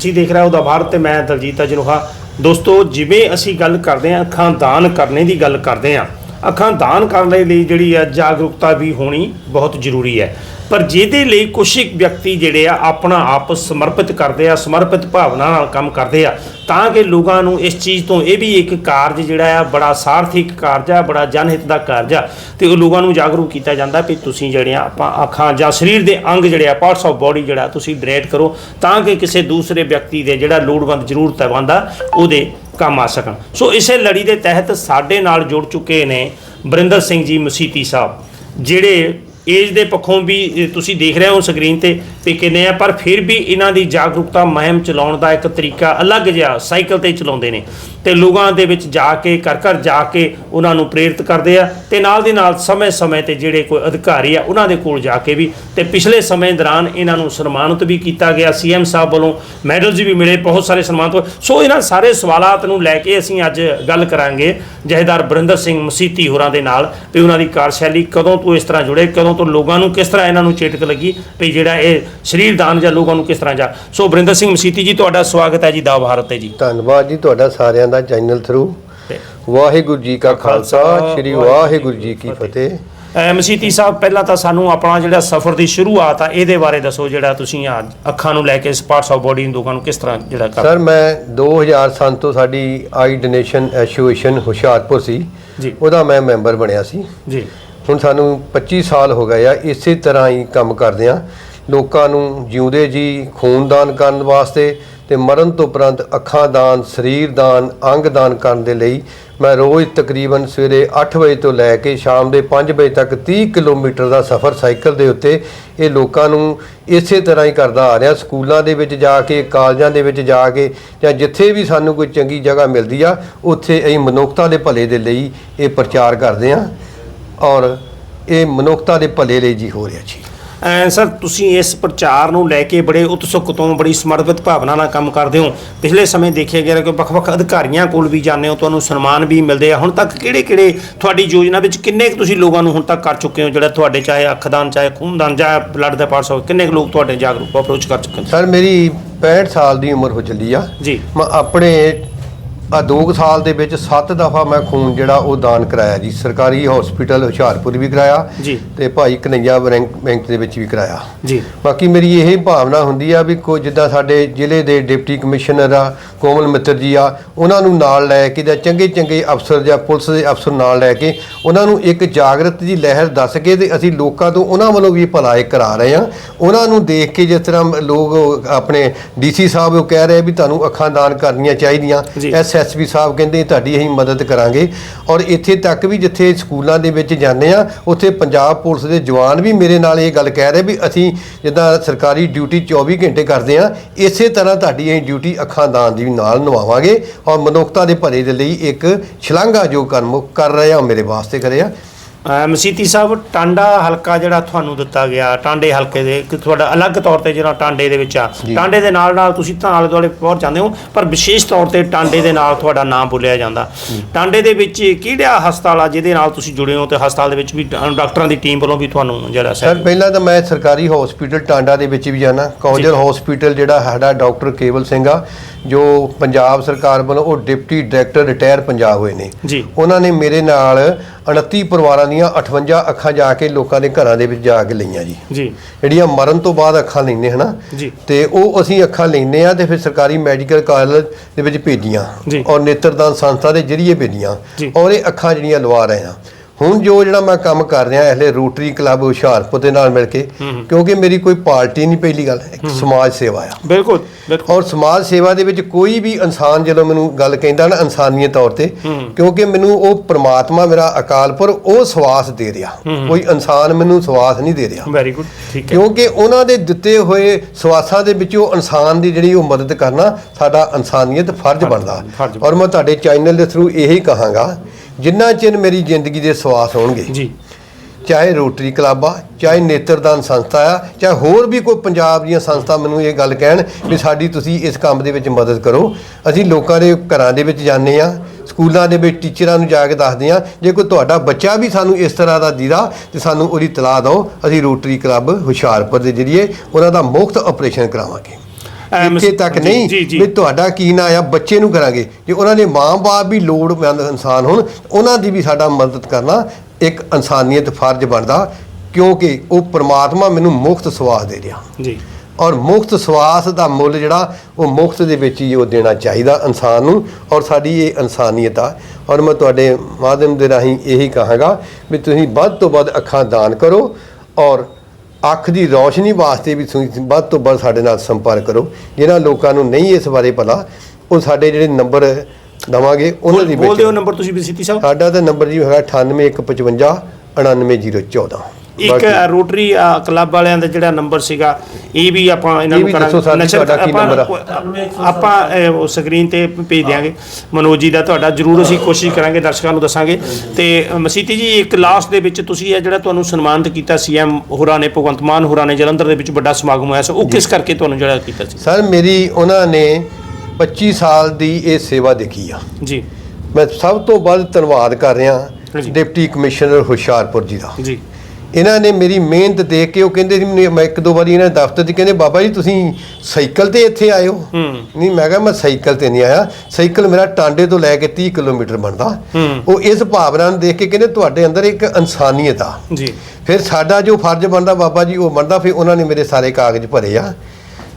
ਤੁਸੀਂ ਦੇਖ ਰਹੇ ਹੋ ਦਾ ਭਾਰਤ ਤੇ ਮੈਂ ਦਲਜੀਤ ਅਜਨੋਹਾ ਦੋਸਤੋ, ਜਿਵੇਂ ਅਸੀਂ ਗੱਲ ਕਰਦੇ ਹਾਂ ਅੱਖਾਂ ਦਾਨ ਕਰਨੇ ਦੀ ਗੱਲ ਕਰਦੇ ਹਾਂ ਅੱਖਾਂ ਦਾਨ ਕਰਨ ਦੇ ਲਈ ਜਿਹੜੀ ਆ ਜਾਗਰੂਕਤਾ ਵੀ ਹੋਣੀ ਬਹੁਤ ਜ਼ਰੂਰੀ ਹੈ। ਪਰ ਜਿਹਦੇ ਲਈ ਕੁਛ ਇੱਕ ਵਿਅਕਤੀ ਜਿਹੜੇ ਆ ਆਪਣਾ ਆਪ ਸਮਰਪਿਤ ਕਰਦੇ ਆ, ਸਮਰਪਿਤ ਭਾਵਨਾ ਨਾਲ ਕੰਮ ਕਰਦੇ ਆ, ਤਾਂ ਕਿ ਲੋਕਾਂ ਨੂੰ ਇਸ ਚੀਜ਼ ਤੋਂ ਇਹ ਵੀ ਇੱਕ ਕਾਰਜ ਜਿਹੜਾ ਆ ਬੜਾ ਸਾਰਥਿਕ ਕਾਰਜ ਆ, ਬੜਾ ਜਨਹਿਤ ਦਾ ਕਾਰਜ ਆ, ਤੇ ਉਹ ਲੋਕਾਂ ਨੂੰ ਜਾਗਰੂਕ ਕੀਤਾ ਜਾਂਦਾ ਵੀ ਤੁਸੀਂ ਜਿਹੜੇ ਆ ਆਪਾਂ ਅੱਖਾਂ ਜਾਂ ਸਰੀਰ ਦੇ ਅੰਗ ਜਿਹੜੇ ਆ ਪਾਰਟਸ ਆਫ ਬਾਡੀ ਜਿਹੜਾ ਤੁਸੀਂ ਡੋਨੇਟ ਕਰੋ, ਤਾਂ ਕਿ ਕਿਸੇ ਦੂਸਰੇ ਵਿਅਕਤੀ ਦੇ ਜਿਹੜਾ ਲੋੜਵੰਦ ਜ਼ਰੂਰਤ ਆ ਉਹਦੇ ਕੰਮ ਆ ਸਕਣ। ਸੋ ਇਸੇ ਲੜੀ ਦੇ ਤਹਿਤ ਸਾਡੇ ਨਾਲ ਜੁੜ ਚੁੱਕੇ ਨੇ ਬਰਿੰਦਰ ਸਿੰਘ ਜੀ ਮਸੀਤੀ ਸਾਹਿਬ, ਜਿਹੜੇ ਏਜ ਦੇ ਪੱਖੋਂ ਵੀ ਤੁਸੀਂ ਦੇਖ ਰਹੇ ਹੋ ਸਕਰੀਨ ਤੇ ਵੀ ਕਿੰਨੇ ਆ, ਪਰ ਫਿਰ ਵੀ ਇਹਨਾਂ ਦੀ ਜਾਗਰੂਕਤਾ ਮੁਹਿੰਮ ਚਲਾਉਣ ਦਾ ਇੱਕ ਤਰੀਕਾ ਅਲੱਗ ਜਿਹਾ ਸਾਈਕਲ ਤੇ ਚਲਾਉਂਦੇ ਨੇ। ਤੇ ਲੋਕਾਂ ਦੇ ਵਿੱਚ ਜਾ ਕੇ, ਘਰ ਘਰ ਜਾ ਕੇ ਉਹਨਾਂ ਨੂੰ ਪ੍ਰੇਰਿਤ ਕਰਦੇ ਆ ਤੇ ਨਾਲ ਦੀ ਨਾਲ ਸਮੇਂ-ਸਮੇਂ ਤੇ ਜਿਹੜੇ ਕੋਈ ਅਧਿਕਾਰੀ ਆ, ਉਹਨਾਂ ਦੇ ਕੋਲ ਜਾ ਕੇ ਵੀ ਤੇ ਪਿਛਲੇ ਸਮੇਂ ਦੌਰਾਨ ਇਹਨਾਂ ਨੂੰ ਸਨਮਾਨਿਤ ਵੀ ਕੀਤਾ ਗਿਆ ਸੀਐਮ ਸਾਹਿਬ ਵੱਲੋਂ। ਮੈਡਲਸ ਵੀ ਮਿਲੇ, ਬਹੁਤ ਸਾਰੇ ਸਨਮਾਨਿਤ ਹੋਏ। ਸੋ ਇਹਨਾਂ ਸਾਰੇ ਸਵਾਲਾਤ ਨੂੰ ਲੈ ਕੇ ਅਸੀਂ ਅੱਜ ਗੱਲ ਕਰਾਂਗੇ ਜਹੇਦਾਰ ਬਰਿੰਦਰ ਸਿੰਘ ਮਸੀਤੀ ਹੋਰਾਂ ਦੇ ਨਾਲ ਵੀ ਉਹਨਾਂ ਦੀ ਕਾਰਜਸ਼ੈਲੀ ਕਦੋਂ ਤੋਂ ਇਸ ਤਰ੍ਹਾਂ ਜੁੜੇ, ਕਦੋਂ ਤੋਂ ਲੋਕਾਂ ਨੂੰ ਕਿਸ ਤਰ੍ਹਾਂ ਇਹਨਾਂ ਨੂੰ ਚੇਟਕ ਲੱਗੀ, ਵੀ ਜਿਹੜਾ ਇਹ ਸਰੀਰ ਦਾਨ ਜਾਂ ਲੋਕਾਂ ਨੂੰ ਕਿਸ ਤਰ੍ਹਾਂ ਜਾ। ਸੋ ਬਰਿੰਦਰ ਸਿੰਘ ਮਸੀਤੀ ਜੀ, ਤੁਹਾਡਾ ਸਵਾਗਤ ਹੈ ਜੀ, ਦਾ ਭਾਰਤ ਤੇ ਜੀ। ਧੰਨਵਾਦ ਜੀ, ਤੁਹਾਡਾ ਸਾਰਿਆਂ ਦਾ ਚੈਨਲ ਥਰੂ ਵਾਹਿਗੁਰੂ ਜੀ ਕਾ ਖਾਲਸਾ ਸ੍ਰੀ ਵਾਹਿਗੁਰੂ ਜੀ ਕੀ ਫਤਿਹ। ਮਸੀਤੀ ਸਾਹਿਬ ਪਹਿਲਾਂ ਤਾਂ ਸਾਨੂੰ ਆਪਣਾ ਜਿਹੜਾ ਸਫ਼ਰ ਦੀ ਸ਼ੁਰੂਆਤ ਆ ਇਹਦੇ ਬਾਰੇ ਦੱਸੋ ਜਿਹੜਾ ਤੁਸੀਂ ਆ ਅੱਖਾਂ ਨੂੰ ਲੈ ਕੇ ਪਾਰਟਸ ਆਫ ਬੋਡੀ ਨੂੰ ਲੋਕਾਂ ਨੂੰ ਕਿਸ ਤਰ੍ਹਾਂ ਜਿਹੜਾ ਕਰ ਸਰ ਮੈਂ 2003 ਤੋਂ ਸਾਡੀ ਆਈ ਡੋਨੇਸ਼ਨ ਐਸੋਸੀਏਸ਼ਨ ਹੁਸ਼ਿਆਰਪੁਰ ਸੀ। ਜੀ। ਉਹਦਾ ਮੈਂ ਮੈਂਬਰ ਬਣਿਆ ਸੀ। ਜੀ। ਹੁਣ ਸਾਨੂੰ 25 ਸਾਲ ਹੋ ਗਏ ਆ ਇਸੇ ਤਰ੍ਹਾਂ ਹੀ ਕੰਮ ਕਰਦੇ ਆ। ਲੋਕਾਂ ਨੂੰ ਜਿਉਂਦੇ ਜੀ, ਖੂਨਦਾਨ ਕਰਨ ਵਾਸਤੇ ਤੇ ਮਰਨ ਤੋਂ ਉਪਰੰਤ ਅੱਖਾਂ ਦਾਨ, ਸਰੀਰ ਦਾਨ, ਅੰਗ ਦਾਨ ਕਰਨ ਦੇ ਲਈ ਮੈਂ ਰੋਜ਼ ਤਕਰੀਬਨ ਸਵੇਰੇ 8 ਵਜੇ ਤੋਂ ਲੈ ਕੇ ਸ਼ਾਮ ਦੇ 5 ਵਜੇ ਤੱਕ 30 ਕਿਲੋਮੀਟਰ ਦਾ ਸਫ਼ਰ ਸਾਈਕਲ ਦੇ ਉੱਤੇ ਇਹ ਲੋਕਾਂ ਨੂੰ ਇਸੇ ਤਰ੍ਹਾਂ ਹੀ ਕਰਦਾ ਆ ਰਿਹਾ। ਸਕੂਲਾਂ ਦੇ ਵਿੱਚ ਜਾ ਕੇ, ਕਾਲਜਾਂ ਦੇ ਵਿੱਚ ਜਾ ਕੇ ਜਾਂ ਜਿੱਥੇ ਵੀ ਸਾਨੂੰ ਕੋਈ ਚੰਗੀ ਜਗ੍ਹਾ ਮਿਲਦੀ ਆ, ਉੱਥੇ ਅਸੀਂ ਮਨੁੱਖਤਾ ਦੇ ਭਲੇ ਦੇ ਲਈ ਇਹ ਪ੍ਰਚਾਰ ਕਰਦੇ ਆ ਔਰ ਇਹ ਮਨੁੱਖਤਾ ਦੇ ਭਲੇ ਲਈ ਜੀ ਹੋ ਰਿਹਾ ਜੀ। ਸਰ ਤੁਸੀਂ ਇਸ ਪ੍ਰਚਾਰ ਨੂੰ ਲੈ ਕੇ ਬੜੇ ਉਤਸੁਕ ਤੋਂ ਬੜੀ ਸਮਰਪਿਤ ਭਾਵਨਾ ਨਾਲ ਕੰਮ ਕਰਦੇ ਹੋ। ਪਿਛਲੇ ਸਮੇਂ ਦੇਖਿਆ ਗਿਆ ਕਿ ਵੱਖ-ਵੱਖ ਅਧਿਕਾਰੀਆਂ ਕੋਲ ਵੀ ਜਾਂਦੇ ਹੋ ਤੁਹਾਨੂੰ ਸਨਮਾਨ ਵੀ ਮਿਲਦੇ ਆ। ਹੁਣ ਤੱਕ ਕਿਹੜੇ-ਕਿਹੜੇ ਤੁਹਾਡੀ ਯੋਜਨਾ ਵਿੱਚ ਕਿੰਨੇ ਕੁ ਤੁਸੀਂ ਲੋਕਾਂ ਨੂੰ ਹੁਣ ਤੱਕ ਕਰ ਚੁੱਕੇ ਹੋ? ਜਿਹੜਾ ਤੁਹਾਡੇ ਚਾਹੇ ਅੱਖਦਾਨ ਚਾਹੇ ਖੂਨਦਾਨ ਜਾਂ ਬਲੱਡ ਦਾ ਪਾਰਟਸ ਹੋਵੇ ਕਿੰਨੇ ਕੁ ਲੋਕ ਤੁਹਾਡੇ ਜਾਗਰੂਕ ਅਪਰੋਚ ਕਰ ਚੁੱਕੇ ਨੇ? ਸਰ ਮੇਰੀ 65 ਸਾਲ ਦੀ ਉਮਰ ਹੋ ਚੱਲੀ ਆ। ਜੀ। ਮੈਂ ਆਪਣੇ ਆ 2 ਸਾਲ ਦੇ ਵਿੱਚ 7 ਦਫਾ ਮੈਂ ਖੂਨ ਜਿਹੜਾ ਉਹ ਦਾਨ ਕਰਾਇਆ ਜੀ। ਸਰਕਾਰੀ ਹਸਪੀਟਲ ਹੁਸ਼ਿਆਰਪੁਰ ਵੀ ਕਰਾਇਆ ਜੀ। ਤੇ ਭਾਈ ਕਨਈਆ ਬੈਂਕ ਦੇ ਵਿੱਚ ਵੀ ਕਰਾਇਆ। ਜੀ। ਬਾਕੀ ਮੇਰੀ ਇਹ ਭਾਵਨਾ ਹੁੰਦੀ ਆ ਵੀ ਕੋਈ ਜਿੱਦਾਂ ਸਾਡੇ ਜ਼ਿਲ੍ਹੇ ਦੇ ਡਿਪਟੀ ਕਮਿਸ਼ਨਰ ਆ ਕੋਮਲ ਮਿੱਤਰ ਜੀ ਆ ਉਹਨਾਂ ਨੂੰ ਨਾਲ ਲੈ ਕੇ ਜਾਂ ਚੰਗੇ ਚੰਗੇ ਅਫਸਰ ਜਾਂ ਪੁਲਿਸ ਦੇ ਅਫਸਰ ਨਾਲ ਲੈ ਕੇ ਉਹਨਾਂ ਨੂੰ ਇੱਕ ਜਾਗਰਤ ਦੀ ਲਹਿਰ ਦੱਸ ਕੇ ਤੇ ਅਸੀਂ ਲੋਕਾਂ ਤੋਂ ਉਹਨਾਂ ਵੱਲੋਂ ਵੀ ਭਲਾ ਇਹ ਕਰਾ ਰਹੇ ਆ ਉਹਨਾਂ ਨੂੰ ਦੇਖ ਕੇ ਜਿਸ ਤਰ੍ਹਾਂ ਲੋਕ ਆਪਣੇ ਡੀਸੀ ਸਾਹਿਬ ਉਹ ਕਹਿ ਰਹੇ ਵੀ ਤੁਹਾਨੂੰ ਅੱਖਾਂ ਦਾਨ ਕਰਨੀਆਂ ਚਾਹੀਦੀਆਂ। ਜੀ। ਐਸਐਸਪੀ ਸਾਹਿਬ ਕਹਿੰਦੇ ਤੁਹਾਡੀ ਅਸੀਂ ਮਦਦ ਕਰਾਂਗੇ। ਔਰ ਇੱਥੇ ਤੱਕ ਵੀ ਜਿੱਥੇ ਸਕੂਲਾਂ ਦੇ ਵਿੱਚ ਜਾਂਦੇ ਆ ਉੱਥੇ ਪੰਜਾਬ ਪੁਲਿਸ ਦੇ ਜਵਾਨ ਵੀ ਮੇਰੇ ਨਾਲ ਇਹ ਗੱਲ ਕਹਿ ਰਹੇ ਵੀ ਅਸੀਂ ਜਿੱਦਾਂ ਸਰਕਾਰੀ ਡਿਊਟੀ 24 ਘੰਟੇ ਕਰਦੇ ਆ ਇਸੇ ਤਰ੍ਹਾਂ ਤੁਹਾਡੀ ਅਸੀਂ ਡਿਊਟੀ ਅੱਖਾਂ ਦਾਨ ਦੀ ਨਾਲ ਨਿਭਾਵਾਂਗੇ ਔਰ ਮਨੁੱਖਤਾ ਦੇ ਭਲੇ ਦੇ ਲਈ ਇੱਕ ਛਲਾਂਗਾ ਜੋ ਕਰਮ ਕਰ ਰਹੇ ਆ ਮੇਰੇ ਵਾਸਤੇ ਕਰਿਆ। ਮਸੀਤੀ ਸਾਹਿਬ ਟਾਂਡਾ ਹਲਕਾ ਜਿਹੜਾ ਤੁਹਾਨੂੰ ਦਿੱਤਾ ਗਿਆ ਟਾਂਡੇ ਹਲਕੇ ਦੇ ਇੱਕ ਤੁਹਾਡਾ ਅਲੱਗ ਤੌਰ ਤੇ ਜਿਹੜਾ ਟਾਂਡੇ ਦੇ ਵਿੱਚ ਆ। ਟਾਂਡੇ ਦੇ ਨਾਲ ਨਾਲ ਤੁਸੀਂ ਤਾਂ ਆਲੇ ਦੁਆਲੇ ਪਹੁੰਚ ਜਾਂਦੇ ਹੋ ਪਰ ਵਿਸ਼ੇਸ਼ ਤੌਰ ਤੇ ਟਾਂਡੇ ਦੇ ਨਾਲ ਤੁਹਾਡਾ ਨਾਮ ਬੋਲਿਆ ਜਾਂਦਾ। ਟਾਂਡੇ ਦੇ ਵਿੱਚ ਕਿਹੜਾ ਹਸਪਤਾਲ ਆ ਜਿਹਦੇ ਨਾਲ ਤੁਸੀਂ ਜੁੜੇ ਹੋ ਤੇ ਹਸਪਤਾਲ ਦੇ ਵਿੱਚ ਵੀ ਡਾਕਟਰਾਂ ਦੀ ਟੀਮ ਵੱਲੋਂ ਵੀ ਤੁਹਾਨੂੰ ਜਿਹੜਾ ਸਰ ਪਹਿਲਾਂ ਤਾਂ ਮੈਂ ਸਰਕਾਰੀ ਹਸਪੀਟਲ ਟਾਂਡਾ ਦੇ ਵਿੱਚ ਵੀ ਜਾਣਾ ਕੌਜਲ ਹਸਪੀਟਲ ਜਿਹੜਾ ਸਾਡਾ ਡਾਕਟਰ ਕੇਵਲ ਸਿੰਘ ਆ। ਜੋ ਪੰਜਾਬ ਸਰਕਾਰ ਵੱਲੋਂ ਉਹ ਡਿਪਟੀ ਡਾਇਰੈਕਟਰ ਰਿਟਾਇਰ ਪੰਜਾਬ ਹੋਏ ਨੇ। ਜੀ। ਉਹਨਾਂ ਨੇ ਮੇਰੇ ਨਾਲ 29 ਪਰਿਵਾਰਾਂ ਦੀਆਂ 58 ਅੱਖਾਂ ਜਾ ਕੇ ਲੋਕਾਂ ਦੇ ਘਰਾਂ ਦੇ ਵਿੱਚ ਜਾ ਕੇ ਲਈਆਂ ਜੀ। ਜੀ। ਜਿਹੜੀਆਂ ਮਰਨ ਤੋਂ ਬਾਅਦ ਅੱਖਾਂ ਲੈਂਦੇ ਹਨਾ? ਤੇ ਉਹ ਅਸੀਂ ਅੱਖਾਂ ਲੈਂਦੇ ਆ ਤੇ ਫਿਰ ਸਰਕਾਰੀ ਮੈਡੀਕਲ ਕਾਲਜ ਦੇ ਵਿੱਚ ਭੇਜੀਆਂ। ਔਰ ਨੇਤਰਦਾਨ ਸੰਸਥਾ ਦੇ ਜਰੀਏ ਭੇਜੀਆਂ। ਔਰ ਇਹ ਅੱਖਾਂ ਜਿਹੜੀਆਂ ਲਵਾ ਰਹੇ ਆ ਹੁਣ ਜੋ ਜਿਹੜਾ ਮੈਂ ਕੰਮ ਕਰ ਰਿਹਾ ਇਹਲੇ ਰੋਟਰੀ ਕਲੱਬ ਹੁਸ਼ਿਆਰਪੁਰ ਦੇ ਨਾਲ ਮਿਲ ਕੇ ਕਿਉਂਕਿ ਮੇਰੀ ਕੋਈ ਪਾਰਟੀ ਨਹੀਂ ਪਹਿਲੀ ਗੱਲ ਇੱਕ ਸਮਾਜ ਸੇਵਾ ਆ। ਬਿਲਕੁਲ ਔਰ ਸਮਾਜ ਸੇਵਾ ਦੇ ਵਿੱਚ ਕੋਈ ਵੀ ਇਨਸਾਨ ਜਦੋਂ ਮੈਨੂੰ ਗੱਲ ਕਹਿੰਦਾ ਨਾ ਇਨਸਾਨੀਅਤ ਤੌਰ ਤੇ ਕਿਉਂਕਿ ਮੈਨੂੰ ਉਹ ਪ੍ਰਮਾਤਮਾ ਮੇਰਾ ਅਕਾਲਪੁਰ ਉਹ ਸਵਾਸ ਦੇ ਰਿਹਾ। ਕੋਈ ਇਨਸਾਨ ਮੈਨੂੰ ਸਵਾਸ ਨਹੀਂ ਦੇ ਰਿਹਾ। ਵੈਰੀ ਗੁੱਡ ਠੀਕ ਹੈ। ਕਿਉਂਕਿ ਉਹਨਾਂ ਦੇ ਦਿੱਤੇ ਹੋਏ ਸਵਾਸਾਂ ਦੇ ਵਿੱਚੋਂ ਇਨਸਾਨ ਦੀ ਜਿਹੜੀ ਉਹ ਮਦਦ ਕਰਨਾ ਸਾਡਾ ਇਨਸਾਨੀਅਤ ਫਰਜ਼ ਬਣਦਾ। ਔਰ ਮੈਂ ਤੁਹਾਡੇ ਚੈਨਲ ਦੇ ਥਰੂ ਇਹੀ ਕਹਾਂਗਾ ਜਿੰਨਾ ਚਿਰ ਮੇਰੀ ਜ਼ਿੰਦਗੀ ਦੇ ਸਵਾਸ ਹੋਣਗੇ ਜੀ। ਚਾਹੇ ਰੋਟਰੀ ਕਲੱਬ ਆ ਚਾਹੇ ਨੇਤਰਦਾਨ ਸੰਸਥਾ ਆ ਚਾਹੇ ਹੋਰ ਵੀ ਕੋਈ ਪੰਜਾਬ ਦੀਆਂ ਸੰਸਥਾ ਮੈਨੂੰ ਇਹ ਗੱਲ ਕਹਿਣ ਵੀ ਸਾਡੀ ਤੁਸੀਂ ਇਸ ਕੰਮ ਦੇ ਵਿੱਚ ਮਦਦ ਕਰੋ। ਅਸੀਂ ਲੋਕਾਂ ਦੇ ਘਰਾਂ ਦੇ ਵਿੱਚ ਜਾਂਦੇ ਆ ਸਕੂਲਾਂ ਦੇ ਵਿੱਚ ਟੀਚਰਾਂ ਨੂੰ ਜਾ ਕੇ ਦੱਸਦੇ ਆ ਜੇ ਕੋਈ ਤੁਹਾਡਾ ਬੱਚਾ ਵੀ ਸਾਨੂੰ ਇਸ ਤਰ੍ਹਾਂ ਦਾ ਦੀਦਾ ਤੇ ਸਾਨੂੰ ਉਹਦੀ ਤਲਾਹ ਦਿਓ ਅਸੀਂ ਰੋਟਰੀ ਕਲੱਬ ਹੁਸ਼ਿਆਰਪੁਰ ਦੇ ਜਰੀਏ ਉਹਨਾਂ ਦਾ ਮੁਫਤ ਆਪਰੇਸ਼ਨ ਕਰਾਵਾਂਗੇ। ਇੱਥੇ ਤੱਕ ਨਹੀਂ। ਵੀ ਤੁਹਾਡਾ ਕੀ ਨਾਂ ਆ? ਬੱਚੇ ਨੂੰ ਕਰਾਂਗੇ। ਜੇ ਉਹਨਾਂ ਦੇ ਮਾਂ-ਬਾਪ ਵੀ ਲੋੜਵੰਦ ਇਨਸਾਨ ਹੋਣ ਉਹਨਾਂ ਦੀ ਵੀ ਸਾਡਾ ਮਦਦ ਕਰਨਾ ਇੱਕ ਇਨਸਾਨੀਅਤ ਫਰਜ਼ ਬਣਦਾ ਕਿਉਂਕਿ ਉਹ ਪ੍ਰਮਾਤਮਾ ਮੈਨੂੰ ਮੁਫਤ ਸਵਾਸ ਦੇ ਰਿਹਾ। ਜੀ। ਔਰ ਮੁਫਤ ਸਵਾਸ ਦਾ ਮੁੱਲ ਜਿਹੜਾ ਉਹ ਮੁਫਤ ਦੇ ਵਿੱਚ ਹੀ ਉਹ ਦੇਣਾ ਚਾਹੀਦਾ ਇਨਸਾਨ ਨੂੰ ਔਰ ਸਾਡੀ ਇਹ ਇਨਸਾਨੀਅਤ ਆ। ਔਰ ਮੈਂ ਤੁਹਾਡੇ ਮਾਧਿਅਮ ਦੇ ਰਾਹੀਂ ਇਹੀ ਕਹਾਂਗਾ ਵੀ ਤੁਸੀਂ ਵੱਧ ਤੋਂ ਵੱਧ ਅੱਖਾਂ ਦਾਨ ਕਰੋ ਔਰ ਅੱਖ ਦੀ ਰੌਸ਼ਨੀ ਵਾਸਤੇ ਵੀ ਤੁਸੀਂ ਵੱਧ ਤੋਂ ਵੱਧ ਸਾਡੇ ਨਾਲ ਸੰਪਰਕ ਕਰੋ। ਜਿਨ੍ਹਾਂ ਲੋਕਾਂ ਨੂੰ ਨਹੀਂ ਇਸ ਬਾਰੇ ਪਤਾ ਉਹ ਸਾਡੇ ਜਿਹੜੇ ਨੰਬਰ ਦਵਾਂਗੇ ਉਹਨਾਂ ਦੀ ਬੋਲ ਦਿਓ ਨੰਬਰ ਤੁਸੀਂ ਬਸੀਤੀ ਸਾਹਿਬ। ਸਾਡਾ ਤਾਂ ਨੰਬਰ ਜੀ ਹੈਗਾ 98155 99014 ਇੱਕ ਰੋਟਰੀ ਕਲੱਬ ਵਾਲਿਆਂ ਦਾ ਜਿਹੜਾ ਨੰਬਰ ਸੀਗਾ ਇਹ ਵੀ ਆਪਾਂ ਇਹਨਾਂ ਇਹ ਨੂੰ ਵੀ ਕਰਾਂਗੇ। ਦੱਸੋ ਸਰ ਜੀ, ਨਸ਼ਰ ਤੁਹਾਡਾ ਕੀ ਆਪਾਂ- ਆ? ਆਪਾਂ ਉਹ ਸਕਰੀਨ ਤੇ ਭੇਜ ਦਿਆਂਗੇ। ਮਨੋਜ ਜੀ ਦਾ ਤੁਹਾਡਾ ਜਰੂਰ ਅਸੀਂ ਕੋਸ਼ਿਸ਼ ਕਰਾਂਗੇ ਦਰਸ਼ਕਾਂ ਨੂੰ ਦੱਸਾਂਗੇ। ਤੇ ਅ, ਮਸੀਤੀ ਜੀ ਇੱਕ ਲਾਸਟ ਦੇ ਵਿੱਚ ਤੁਸੀਂ ਇਹ ਜਿਹੜਾ ਤੁਹਾਨੂੰ ਸਨਮਾਨਿਤ ਕੀਤਾ ਸੀਐਮ ਹੋਰਾਂ ਨੇ ਭਗਵੰਤ ਮਾਨ ਹੋਰਾਂ ਨੇ ਜਲੰਧਰ ਦੇ ਵਿੱਚ ਵੱਡਾ ਸਮਾਗਮ ਹੋਇਆ ਸੀ ਉਹ ਕਿਸ ਕਰਕੇ ਤੁਹਾਨੂੰ ਜਿਹੜਾ ਕੀਤਾ ਸੀ? ਸਰ ਮੇਰੀ ਉਹਨਾਂ ਨੇ 25 ਸਾਲ ਦੀ ਇਹ ਸੇਵਾ ਦੇਖੀ ਆ। ਜੀ। ਮੈਂ ਸਭ ਤੋਂ ਵੱਧ ਧੰਨਵਾਦ ਕਰ ਰਿਹਾ ਹਾਂਜੀ। ਡਿਪਟੀ ਕਮਿਸ਼ਨਰ ਹੁਸ਼ਿਆਰਪੁਰ ਜੀ ਦਾ। ਜੀ। ਇਹਨਾਂ ਨੇ ਮੇਰੀ ਮਿਹਨਤ ਦੇਖ ਕੇ ਉਹ ਕਹਿੰਦੇ ਸੀ ਮੈਨੂੰ- ਮੈਂ ਇੱਕ ਦੋ ਵਾਰੀ ਇਹਨਾਂ ਦੇ ਦਫ਼ਤਰ 'ਚ ਕਹਿੰਦੇ ਬਾਬਾ ਜੀ ਤੁਸੀਂ ਸਾਈਕਲ ਤੇ ਇੱਥੇ ਆਏ ਹੋ। ਨਹੀਂ ਮੈਂ ਕਿਹਾ ਮੈਂ ਸਾਈਕਲ ਤੇ ਨਹੀਂ ਆਇਆ। ਸਾਈਕਲ ਮੇਰਾ ਟਾਂਡੇ ਤੋਂ ਲੈ ਕੇ 30 ਕਿਲੋਮੀਟਰ ਬਣਦਾ। ਉਹ ਇਸ ਭਾਵਨਾ ਨੂੰ ਦੇਖ ਕੇ ਕਹਿੰਦੇ ਤੁਹਾਡੇ ਅੰਦਰ ਇੱਕ ਇਨਸਾਨੀਅਤ ਆ। ਜੀ। ਫਿਰ ਸਾਡਾ ਜੋ ਫਰਜ਼ ਬਣਦਾ ਬਾਬਾ ਜੀ ਉਹ ਬਣਦਾ। ਫਿਰ ਉਹਨਾਂ ਨੇ ਮੇਰੇ ਸਾਰੇ ਕਾਗਜ਼ ਭਰੇ ਆ।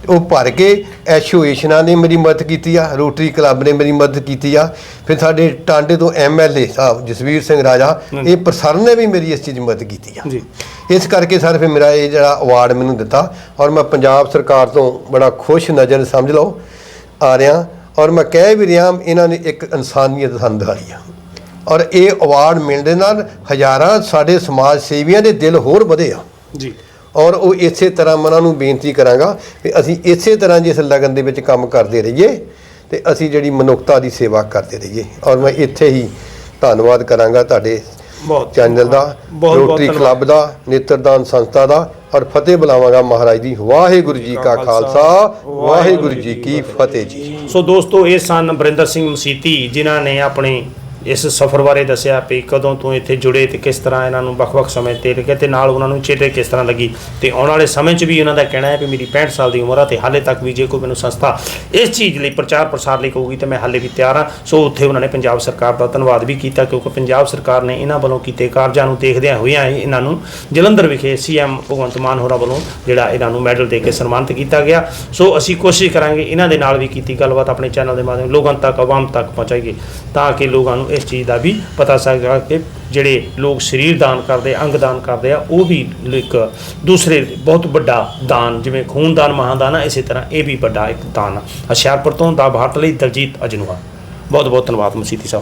ਉਹ ਭਰ ਕੇ ਐਸੋਸੀਏਸ਼ਨਾਂ ਨੇ ਮੇਰੀ ਮਦਦ ਕੀਤੀ ਆ ਰੋਟਰੀ ਕਲੱਬ ਨੇ ਮੇਰੀ ਮਦਦ ਕੀਤੀ ਆ। ਫਿਰ ਸਾਡੇ ਟਾਂਡੇ ਤੋਂ ਐਮਐਲਏ ਸਾਹਿਬ ਜਸਵੀਰ ਸਿੰਘ ਰਾਜਾ ਇਹ ਪ੍ਰਸਰਨ ਨੇ ਵੀ ਮੇਰੀ ਇਸ ਚੀਜ਼ 'ਚ ਮਦਦ ਕੀਤੀ ਆ। ਜੀ। ਇਸ ਕਰਕੇ ਸਰ ਫਿਰ ਮੇਰਾ ਇਹ ਜਿਹੜਾ ਅਵਾਰਡ ਮੈਨੂੰ ਦਿੱਤਾ ਔਰ ਮੈਂ ਪੰਜਾਬ ਸਰਕਾਰ ਤੋਂ ਬੜਾ ਖੁਸ਼ ਨਜ਼ਰ ਸਮਝ ਲਓ ਆ ਰਿਹਾ। ਔਰ ਮੈਂ ਕਹਿ ਵੀ ਰਿਹਾ ਇਹਨਾਂ ਨੇ ਇੱਕ ਇਨਸਾਨੀਅਤ ਸਾਨੂੰ ਦਿਖਾਈ ਆ। ਔਰ ਇਹ ਅਵਾਰਡ ਮਿਲਣ ਦੇ ਨਾਲ ਹਜ਼ਾਰਾਂ ਸਾਡੇ ਸਮਾਜ ਸੇਵੀਆਂ ਦੇ ਦਿਲ ਹੋਰ ਵਧੇ ਆ। ਜੀ। ਔਰ ਉਹ ਇਸੇ ਤਰ੍ਹਾਂ ਮੈਂ ਉਹਨਾਂ ਨੂੰ ਬੇਨਤੀ ਕਰਾਂਗਾ ਕਿ ਅਸੀਂ ਇਸੇ ਤਰ੍ਹਾਂ ਜਿਸ ਲਗਨ ਦੇ ਵਿੱਚ ਕੰਮ ਕਰਦੇ ਰਹੀਏ ਤੇ ਅਸੀਂ ਜਿਹੜੀ ਮਨੁੱਖਤਾ ਦੀ ਸੇਵਾ ਕਰਦੇ ਰਹੀਏ। ਔਰ ਮੈਂ ਇੱਥੇ ਹੀ ਧੰਨਵਾਦ ਕਰਾਂਗਾ ਤੁਹਾਡੇ ਚੈਨਲ ਦਾ ਰੋਟਰੀ। ਕਲੱਬ ਦਾ ਨੇਤਰਦਾਨ ਸੰਸਥਾ ਦਾ ਔਰ ਫਤਿਹ ਬੁਲਾਵਾਂਗਾ ਮਹਾਰਾਜ ਦੀ। ਵਾਹਿਗੁਰੂ ਜੀ ਕਾ ਖਾਲਸਾ ਵਾਹਿਗੁਰੂ ਜੀ ਕੀ ਫਤਿਹ ਜੀ। ਸੋ ਦੋਸਤੋ ਇਹ ਸਨ ਬਰਿੰਦਰ ਸਿੰਘ ਮਸੀਤੀ ਜਿਨ੍ਹਾਂ ਨੇ ਆਪਣੇ ਇਸ ਸਫ਼ਰ ਬਾਰੇ ਦੱਸਿਆ ਵੀ ਕਦੋਂ ਤੋਂ ਇੱਥੇ ਜੁੜੇ ਤੇ ਕਿਸ ਤਰ੍ਹਾਂ ਇਹਨਾਂ ਨੂੰ ਵੱਖ-ਵੱਖ ਸਮੇਂ ਤੇ ਲੱਗੇ ਤੇ ਨਾਲ ਉਹਨਾਂ ਨੂੰ ਚੇਤੇ ਕਿਸ ਤਰ੍ਹਾਂ ਲੱਗੀ? ਤੇ ਆਉਣ ਵਾਲੇ ਸਮੇਂ 'ਚ ਵੀ ਉਹਨਾਂ ਦਾ ਕਹਿਣਾ ਹੈ ਵੀ ਮੇਰੀ 65 ਸਾਲ ਦੀ ਉਮਰ ਆ ਤੇ ਹਾਲੇ ਤੱਕ ਵੀ ਜੇ ਕੋਈ ਮੈਨੂੰ ਸੰਸਥਾ ਇਸ ਚੀਜ਼ ਲਈ ਪ੍ਰਚਾਰ ਪ੍ਰਸਾਰ ਲਈ ਕਹੂਗੀ ਤੇ ਮੈਂ ਹਾਲੇ ਵੀ ਤਿਆਰ ਹਾਂ। ਸੋ ਉੱਥੇ ਉਹਨਾਂ ਨੇ ਪੰਜਾਬ ਸਰਕਾਰ ਦਾ ਧੰਨਵਾਦ ਵੀ ਕੀਤਾ ਕਿਉਂਕਿ ਪੰਜਾਬ ਸਰਕਾਰ ਨੇ ਇਹਨਾਂ ਵੱਲੋਂ ਕੀਤੇ ਕਾਰਜਾਂ ਨੂੰ ਦੇਖਦਿਆਂ ਹੋਇਆਂ ਹੀ ਇਹਨਾਂ ਨੂੰ ਜਲੰਧਰ ਵਿਖੇ ਸੀਐਮ ਭਗਵੰਤ ਮਾਨ ਹੋਰਾਂ ਵੱਲੋਂ ਜਿਹੜਾ ਇਹਨਾਂ ਨੂੰ ਮੈਡਲ ਦੇ ਕੇ ਸਨਮਾਨਿਤ ਕੀਤਾ ਗਿਆ। ਸੋ ਅਸੀਂ ਕੋਸ਼ਿਸ਼ ਕਰਾਂਗੇ ਇਹਨਾਂ ਦੇ ਨਾਲ ਵੀ ਕੀਤੀ ਗੱਲਬਾਤ ਆਪਣੇ ਚੈਨਲ ਦੇ ਮਾਧਿਅਮ ਲੋਕਾਂ ਤੱਕ, ਆਵਾਮ ਤੱਕ ਪਹੁੰਚਾਈਏ ਤਾਂ ਕਿ ਲੋਕਾਂ ਨੂੰ ਇਸ ਚੀਜ਼ ਦਾ ਵੀ ਪਤਾ ਸਕੇਗਾ ਕਿ ਜਿਹੜੇ ਲੋਕ ਸਰੀਰ ਦਾਨ ਕਰਦੇ, ਅੰਗ ਦਾਨ ਕਰਦੇ ਆ, ਉਹ ਵੀ ਇੱਕ ਦੂਸਰੇ ਬਹੁਤ ਵੱਡਾ ਦਾਨ, ਜਿਵੇਂ ਖੂਨ ਦਾਨ, ਮਹਾਦਾਨ ਆ, ਇਸੇ ਤਰ੍ਹਾਂ ਇਹ ਵੀ ਵੱਡਾ ਇੱਕ ਦਾਨ ਆ। ਹੁਸ਼ਿਆਰਪੁਰ ਤੋਂ ਦਾ ਭਾਰਤ ਲਈ ਦਲਜੀਤ ਅਜਨੂਆ। ਬਹੁਤ ਬਹੁਤ ਧੰਨਵਾਦ ਮਸੀਤੀ ਸਾਹਿਬ